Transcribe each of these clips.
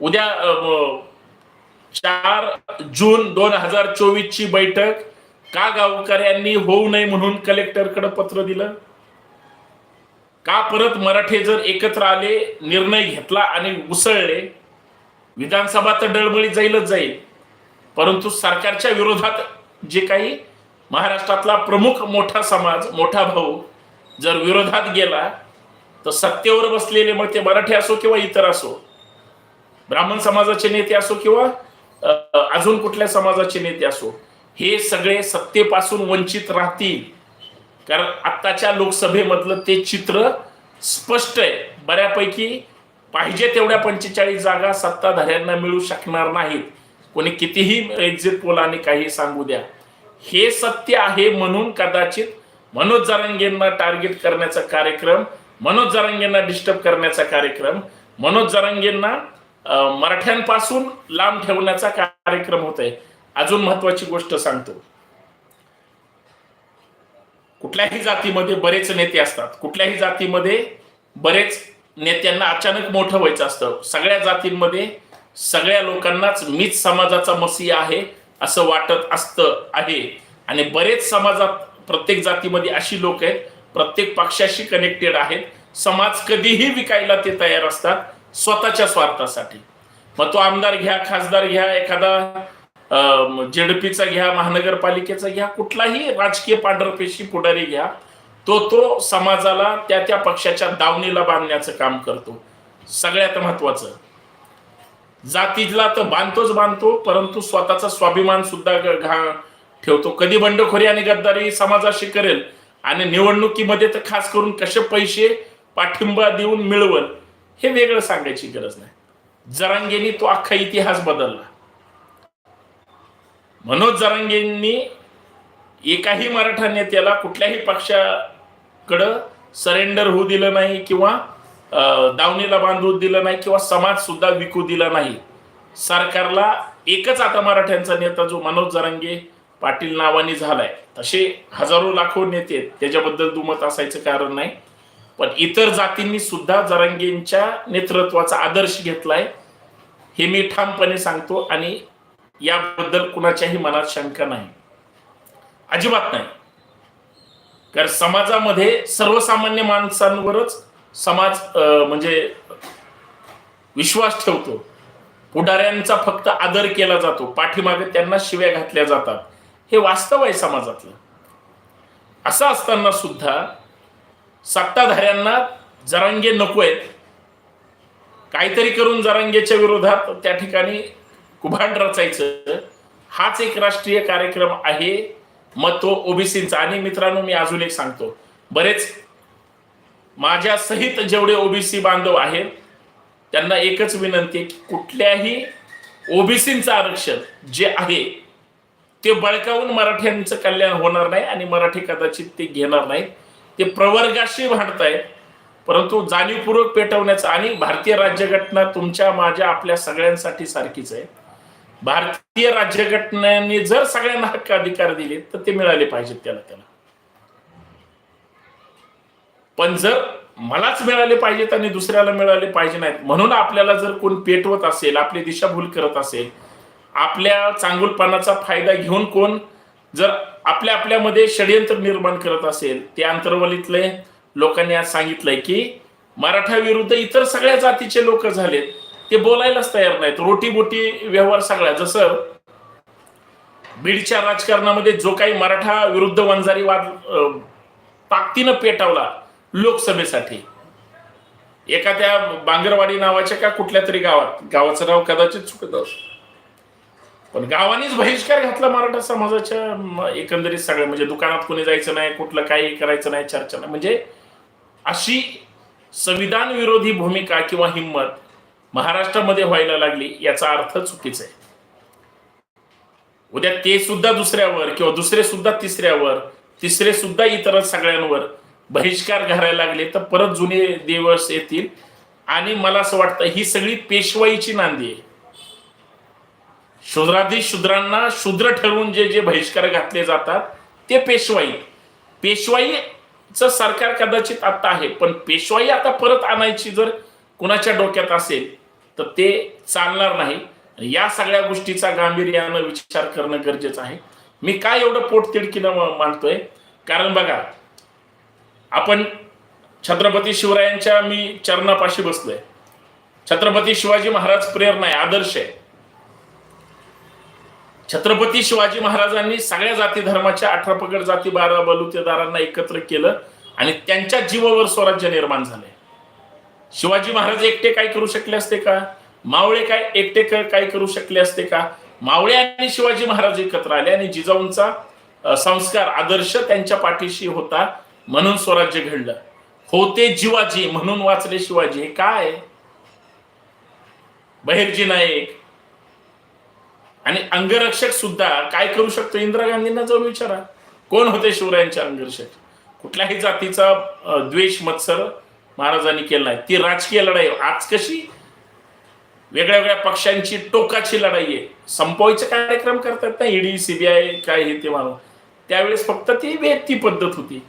उद्या चार जून दोन हजार चोवीस ची बैठक. का गावकऱ्यांनी होऊ नये म्हणून कलेक्टरकडे पत्र दिलं? का परत मराठे जर एकत्र आले निर्णय घेतला आणि उसळले? विधानसभा तर डळबळी जाईलच जाईल. परंतु सरकारच्या विरोधात जे काही महाराष्ट्रातला प्रमुख मोठा समाज मोठा भाऊ जर विरोधात गेला तर सत्तेवर बसलेले मग ते मराठी असो किंवा इतर असो ब्राह्मण समाजाचे नेते असो किंवा अजून कुठल्या समाजाचे नेते असो हे सगळे सत्तेपासून वंचित राहतील. कारण आत्ताच्या लोकसभेमधलं ते चित्र स्पष्ट आहे. बऱ्यापैकी पाहिजे तेवढ्या पंचेचाळीस जागा सत्ताधाऱ्यांना मिळू शकणार नाहीत. कोणी कितीही एक्झिट पोल आणि काही सांगू द्या. हे सत्य आहे म्हणून कदाचित मनोज जरांगेंना टार्गेट करण्याचा कार्यक्रम मनोज जरांगेंना डिस्टर्ब करण्याचा कार्यक्रम मनोज जरांगेंना मराठ्यांपासून लांब ठेवण्याचा कार्यक्रम होत आहे अजून महत्वाची गोष्ट सांगतो. कुठल्याही जातीमध्ये बरेच नेते असतात. कुठल्याही जातीमध्ये बरेच नेत्यांना अचानक मोठं व्हायचं असतं. सगळ्या जातींमध्ये सगळ्या लोकांनाच मीच समाजाचा मसीह आहे असं वाटत असतं आहे. आणि बरेच समाजात प्रत्येक जातीमध्ये अशी लोक आहेत. प्रत्येक पक्षाशी कनेक्टेड आहेत. समाज कधीही विकायला ते तयार असतात. स्वतःच्या स्वार्थासाठी. मग तो आमदार घ्या खासदार घ्या एखादा जेडपीचा घ्या महानगरपालिकेचा घ्या कुठलाही राजकीय पांढरपेशी पुढारी घ्या तो तो समाजाला त्या त्या पक्षाच्या दावणीला बांधण्याचं काम करतो. सगळ्यात महत्वाचं जातीला तर बांधतोच बांधतो परंतु स्वतःचा स्वाभिमान सुद्धा घा ठेवतो. कधी बंडखोरी आणि गद्दारी समाजाशी करेल आणि निवडणुकीमध्ये तर खास करून कसे पैसे पाठिंबा देऊन मिळवल हे वेगळं सांगायची गरज नाही. जरांगेनी तो अख्खा इतिहास बदलला. मनोज जरांगेंनी एकाही मराठा नेत्याला कुठल्याही पक्षाकडं सरेंडर होऊ दिलं नाही किंवा दावणीला बांधू दिलं नाही किंवा समाज सुद्धा विकू दिला नाही. सरकारला एकच आता मराठ्यांचा नेता जो मनोज जरांगे पाटील नावाने झालाय. तसे हजारो लाखो नेते आहेत. त्याच्याबद्दल दुमत असायचं कारण नाही. पण इतर जातींनी सुद्धा जरांगेंच्या नेतृत्वाचा आदर्श घेतलाय हे मी ठामपणे सांगतो आणि याबद्दल कुणाच्याही मनात शंका नाही. अजिबात नाही. कारण समाजामध्ये सर्वसामान्य माणसांवरच समाज अं, म्हणजे विश्वास ठेवतो. पुढाऱ्यांचा फक्त आदर केला जातो. पाठीमागे त्यांना शिव्या घातल्या जातात. हे वास्तव आहे समाजातलं. असं असताना सुद्धा सत्ताधाऱ्यांना जरांगे नको आहेत काहीतरी करून जरांगेच्या विरोधात त्या ठिकाणी कुभांड रचायचं. हाच एक राष्ट्रीय कार्यक्रम आहे. मग तो ओबीसींचा. आणि मित्रांनो मी अजून एक सांगतो. बरेच माझ्या सहित जेवढे ओबीसी बांधव आहेत त्यांना एकच विनंती आहे की कुठल्याही ओबीसींचं आरक्षण जे आहे ते बळकावून मराठ्यांचं कल्याण होणार नाही आणि मराठी कदाचित ते घेणार नाही ते प्रवर्गाशी भांडतायत. परंतु जाणीवपूर्वक पेटवण्याचं आणि भारतीय राज्यघटना तुमच्या माझ्या आपल्या सगळ्यांसाठी सारखीच आहे. भारतीय राज्यघटनेने जर सगळ्यांना हक्क अधिकार दिले तर ते मिळाले पाहिजेत त्याला त्याला. पण जर मलाच मिळाले पाहिजेत आणि दुसऱ्याला मिळाले पाहिजे नाहीत म्हणून आपल्याला जर कोण पेटवत असेल आपली दिशाभूल करत असेल आपल्या चांगुलपणाचा फायदा घेऊन कोण जर आपल्या आपल्यामध्ये षडयंत्र निर्माण करत असेल ते आंतरवलीतले लोकांनी आज सांगितलंय की मराठा विरुद्ध इतर सगळ्या जातीचे लोक झालेत ते बोलायलाच तयार नाहीत. रोटी बोटी व्यवहार सगळ्या जसं बीडच्या राजकारणामध्ये जो काही मराठा विरुद्ध वंजारी वाद ताकदीनं पेटावला लोकसभेसाठी. एखाद्या बांगरवाडी नावाच्या का कुठल्या तरी गावात गावाचं नाव कदाचित चुकत असं पण गावानेच बहिष्कार घातला मराठा समाजाच्या एकंदरीत सगळं म्हणजे दुकानात कोणी जायचं नाही कुठलं काही करायचं नाही चर्चा नाही. म्हणजे अशी संविधान विरोधी भूमिका किंवा हिंमत महाराष्ट्रामध्ये व्हायला लागली याचा अर्थ चुकीचा आहे. उद्या ते सुद्धा दुसऱ्यावर किंवा दुसरे सुद्धा तिसऱ्यावर तिसरे सुद्धा इतर सगळ्यांवर बहिष्कार घालायला लागले तर परत जुने दिवस येतील. आणि मला असं वाटतं ही सगळी पेशवाईची नांदी आहे. शूद्राधी शूद्रांना शूद्र ठरवून जे जे बहिष्कार घातले जातात ते पेशवाई. पेशवाईचं सरकार कदाचित आता आहे पण पेशवाई आता परत आणायची जर कुणाच्या डोक्यात असेल तर ते चालणार नाही. या सगळ्या गोष्टीचा गांभीर्यानं विचार करणं गरजेचं आहे. मी काय एवढं पोटतिडकीनं मानतोय? कारण बघा आपण छत्रपती शिवरायांच्या मी चरणापाशी बसलोय. छत्रपती शिवाजी महाराज प्रेरणा आहे आदर्श आहे. छत्रपती शिवाजी महाराजांनी सगळ्या जाती धर्माच्या अठरा पगड जाती बारा बलुतेदारांना एकत्र केलं आणि त्यांच्या जीवावर स्वराज्य निर्माण झाले शिवाजी महाराज एकटे काय करू शकले असते का? मावळे काय एकटे काय करू शकले असते का? मावळे आणि शिवाजी महाराज एकत्र आले आणि जिजाऊंचा संस्कार आदर्श त्यांच्या पाठीशी होता म्हणून स्वराज्य घडलं. होते जिवाजी म्हणून वाचले शिवाजी. हे काय? बहिर्जी नाईक आणि अंगरक्षक सुद्धा काय करू शकतो? इंदिरा गांधींना जाऊन विचारा. कोण होते शिवरायांचे अंगरक्षक? कुठल्याही जातीचा द्वेष मत्सर महाराजांनी केला नाही. ती राजकीय लढाई आज कशी? वेगळ्या वेगळ्या पक्षांची टोकाची लढाई आहे. संपवायचे कार्यक्रम करतात ना? ईडी सीबीआय काय हे ते मानून त्यावेळेस फक्त ती व्यक्ती पद्धत होती.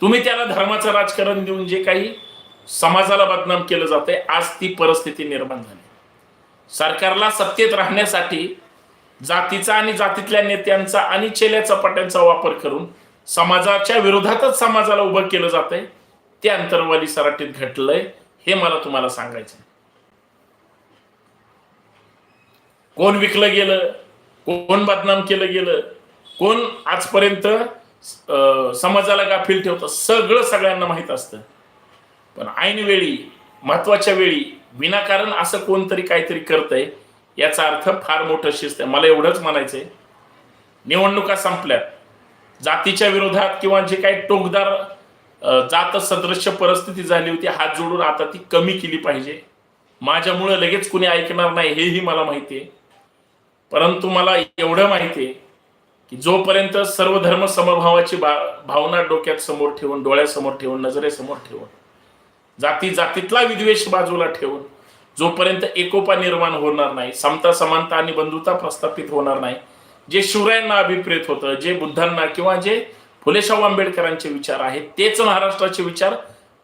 तुम्ही त्याला धर्माचं राजकारण देऊन जे काही समाजाला बदनाम केलं जातंय आज ती परिस्थिती निर्माण झाली. सरकारला सत्तेत राहण्यासाठी जातीचा आणि जातीतल्या नेत्यांचा आणि चेल्या चपाट्यांचा वापर करून समाजाच्या विरोधातच समाजाला उभं केलं जातंय. ते अंतरवाली सराटीत घटलंय हे मला तुम्हाला सांगायचं कोण विकलं गेलं? कोण बदनाम केलं गेलं? कोण आजपर्यंत अं, समाजाला गाफील ठेवतं? सगळं सगळ्यांना माहीत असतं. पण ऐन वेळी महत्त्वाच्या वेळी विनाकारण असं कोणतरी काहीतरी करतंय याचा अर्थ फार मोठं शिस्त आहे. मला एवढंच म्हणायचंय. निवडणुका संपल्यात. जातीच्या विरोधात किंवा जे काही टोकदार जात सदृश्य परिस्थिती झाली होती हात जोडून आता ती कमी केली पाहिजे. माझ्यामुळं लगेच कुणी ऐकणार नाही हेही मला माहिती आहे. परंतु मला एवढं माहिती आहे की जोपर्यंत सर्व धर्म समभावाची भा भावना डोक्यात समोर ठेवून डोळ्यासमोर ठेवून नजरेसमोर ठेवून जाती जातीतला विद्वेष बाजूला ठेवून जोपर्यंत एकोपा निर्माण होणार नाही समता समानता आणि बंधुता प्रस्थापित होणार नाही जे शिवरायांना अभिप्रेत होतं जे बुद्धांना किंवा जे फुलेशाहू आंबेडकरांचे विचार आहेत तेच महाराष्ट्राचे विचार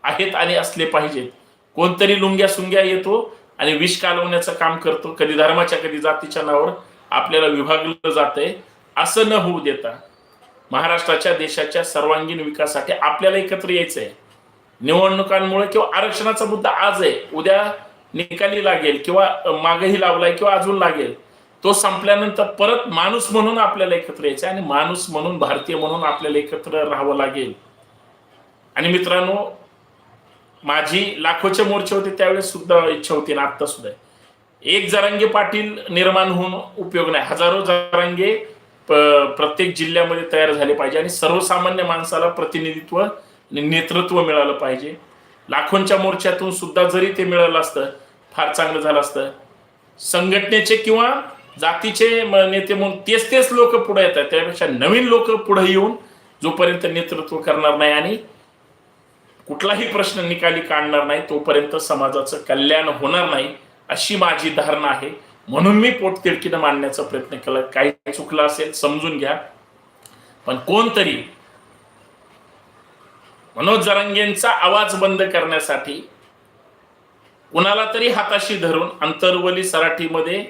आहेत आणि असले पाहिजेत. कोणतरी लुंग्या सुंग्या येतो आणि विष कालवण्याचं काम करतो. कधी धर्माच्या कधी जातीच्या नावावर आपल्याला विभागलं जातंय. असं न होऊ देता महाराष्ट्राच्या देशाच्या सर्वांगीण विकासासाठी आपल्याला एकत्र यायचं आहे निवडणुकांमुळे किंवा आरक्षणाचा मुद्दा आज आहे उद्या निकाली लागेल किंवा मागही लावलाय किंवा अजून लागेल तो संपल्यानंतर परत माणूस म्हणून आपल्याला एकत्र यायचं आणि माणूस म्हणून भारतीय म्हणून आपल्याला एकत्र राहावं लागेल. आणि मित्रांनो माझी लाखोचे मोर्चे होते त्यावेळेस सुद्धा इच्छा होती ना आत्ता सुद्धा एक जरांगे पाटील निर्माण होऊन उपयोग नाही. हजारो जरांगे प्रत्येक जिल्ह्यामध्ये तयार झाले पाहिजे आणि सर्वसामान्य माणसाला प्रतिनिधित्व नेतृत्व मिळालं पाहिजे. लाखोंच्या मोर्चातून सुद्धा जरी ते मिळालं असतं फार चांगलं झालं असतं. संघटनेचे किंवा जातीचे नेते म्हणून तेच तेच लोक पुढे येतात. त्यापेक्षा नवीन लोक पुढे येऊन जोपर्यंत नेतृत्व करणार नाही आणि कुठलाही प्रश्न निकाली काढणार नाही तोपर्यंत समाजाचं कल्याण होणार नाही अशी माझी धारणा आहे. म्हणून मी पोटतिडकीनं मांडण्याचा प्रयत्न केला. काही चुकलं असेल समजून घ्या. पण कोणतरी मनोज जरांगेंचा आवाज बंद करण्यासाठी कुणाला तरी हाताशी धरून अंतरवली सराठीमध्ये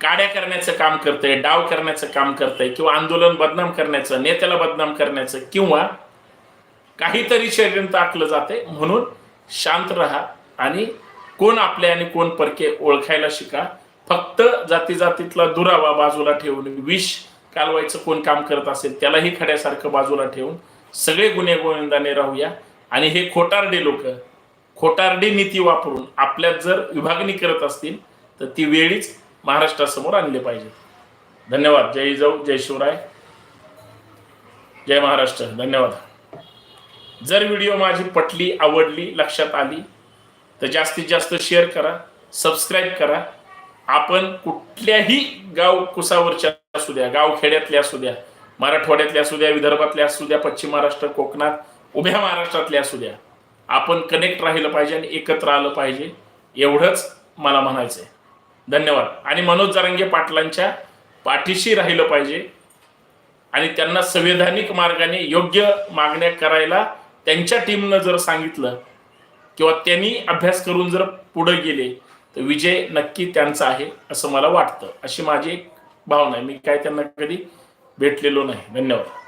काड्या करण्याचं काम करतंय डाव करण्याचं काम करतंय किंवा आंदोलन बदनाम करण्याचं नेत्याला बदनाम करण्याचं किंवा काहीतरी षडयंत्र आखलं जाते म्हणून शांत राहा आणि कोण आपले आणि कोण परके ओळखायला शिका. फक्त जाती जातीतला दुरावा बाजूला ठेवून विष कालवायचं कोण काम करत असेल त्यालाही खड्यासारखं बाजूला ठेवून सगळे गुन्हे गोविंदाने राहूया. आणि हे खोटारडे लोक खोटारडी नीती वापरून आपल्यात जर विभागणी करत असतील तर ती वेळीच महाराष्ट्रासमोर आणले पाहिजे धन्यवाद. जय जाऊ जय शिवराय. जय महाराष्ट्र. धन्यवाद. जर व्हिडिओ माझी पटली आवडली लक्षात आली तर जास्तीत जास्त शेअर करा सबस्क्राईब करा. आपण कुठल्याही गाव कुसावरच्या असू द्या गाव खेड्यातल्या असू द्या मराठवाड्यातल्या असू द्या विदर्भातल्या असू द्या पश्चिम महाराष्ट्र कोकणात उभ्या महाराष्ट्रातल्या असू द्या आपण कनेक्ट राहिलं पाहिजे आणि एकत्र आलं पाहिजे एवढंच मला म्हणायचंय. धन्यवाद. आणि मनोज जारंगे पाटलांच्या पाठीशी राहिलं पाहिजे आणि त्यांना संवैधानिक मार्गाने योग्य मागण्या करायला त्यांच्या टीमनं जर सांगितलं किंवा त्यांनी अभ्यास करून जर पुढे गेले तर विजय नक्की त्यांचा आहे असं मला वाटतं. अशी माझी एक भावना आहे. मी काय त्यांना कधी भेटलेलो नाही. धन्यवाद.